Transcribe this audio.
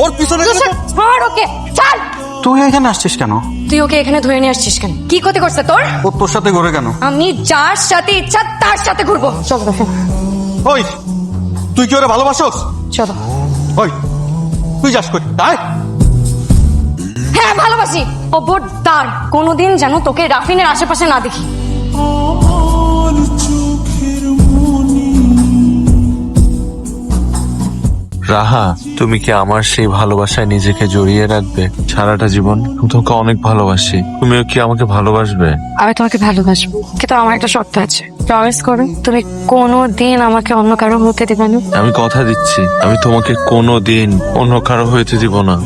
ওর পিছনে কেন- ছাড় ওকে ছাড়! তুই এখানে আসছিস কেন? তুই ওকে এখানে ধরে নিয়ে আসছিস কেন? কি ক্ষতি করছে তোর? ও তোর সাথে ঘুরে কেন? আমি যার সাথে ইচ্ছা তার সাথে ঘুরবো। চল ওই তুই কি ওরে ভালোবাসোস? চলো। ওই তুই যাস কই? তাই হ্যাঁ ভালোবাসি। ও বোট তার কোনোদিন যেন তোকে রাফিনের আশেপাশে না দেখি। রাহা তুমি কি আমার সেই ভালোবাসায় নিজেকে জড়িয়ে রাখবে? সারাটা জীবন আমি তোমাকে অনেক ভালোবাসি। তুমিও কি আমাকে ভালোবাসবে? আমি তোমাকে ভালোবাসবো। কিন্তু আমার একটা শর্ত আছে। প্রমিস করো তুমি কোনো দিন আমাকে অন্য কারও হতে দেবে না। আমি কথা দিচ্ছি আমি তোমাকে কোনো দিন অন্য কারও হইতে দিব না।